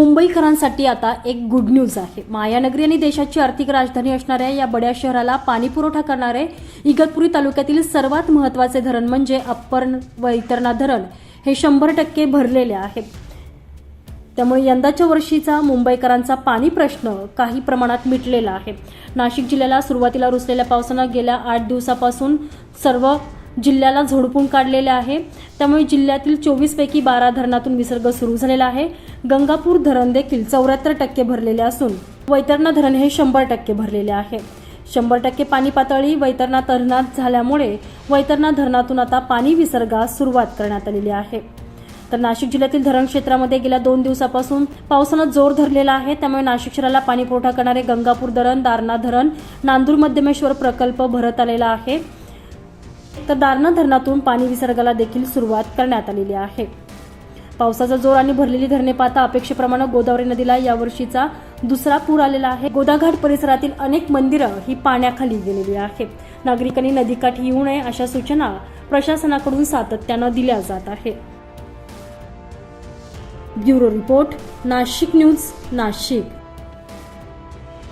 मुंबईकरांसाठी आता एक गुड न्यूज आहे. मायानगरी आणि देशाची आर्थिक राजधानी असणाऱ्या या बड्या शहराला पाणी पुरवठा करणारे इगतपुरी तालुक्यातील सर्वात महत्त्वाचे धरण म्हणजे अप्पर वैतरणा धरण हे शंभर टक्के भरलेले आहे. त्यामुळे यंदाच्या वर्षीचा मुंबईकरांचा पाणी प्रश्न काही प्रमाणात मिटलेला आहे. नाशिक जिल्ह्याला सुरुवातीला रुसलेल्या पावसानं गेल्या आठ दिवसापासून सर्व जिल्ह्याला झोडपून काढलेले आहे. त्यामुळे जिल्ह्यातील चोवीसपैकी बारा धरणातून विसर्ग सुरू झालेला आहे. गंगापूर धरण देखील चौऱ्याहत्तर टक्के भरलेले असून वैतरणा धरण हे शंभर टक्के भरलेले आहे. शंभर टक्के पाणी पातळी वैतरणा धरणात झाल्यामुळे वैतरणा धरणातून आता पाणी विसर्गास सुरुवात करण्यात आलेली आहे. तर नाशिक जिल्ह्यातील धरण क्षेत्रामध्ये गेल्या दोन दिवसापासून पावसानं जोर धरलेला आहे. त्यामुळे नाशिक शहराला पाणी पुरवठा करणारे गंगापूर धरण दारणा धरण नांदूर मध्यमेश्वर प्रकल्प भरत आलेला आहे. तर दारणा धरणातून पाणी विसर्गाला देखील सुरुवात करण्यात आलेली आहे. पावसाचा जोर आणि भरलेली धरणे पाहता अपेक्षेप्रमाणे गोदावरी नदीला यावर्षीचा दुसरा पूर आलेला आहे. गोदाघाट परिसरातील अनेक मंदिरं ही पाण्याखाली गेलेली आहेत. नागरिकांनी नदीकाठी येऊ नये अशा सूचना प्रशासनाकडून सातत्यानं दिल्या जात आहे bureau report Nashik news Nashik.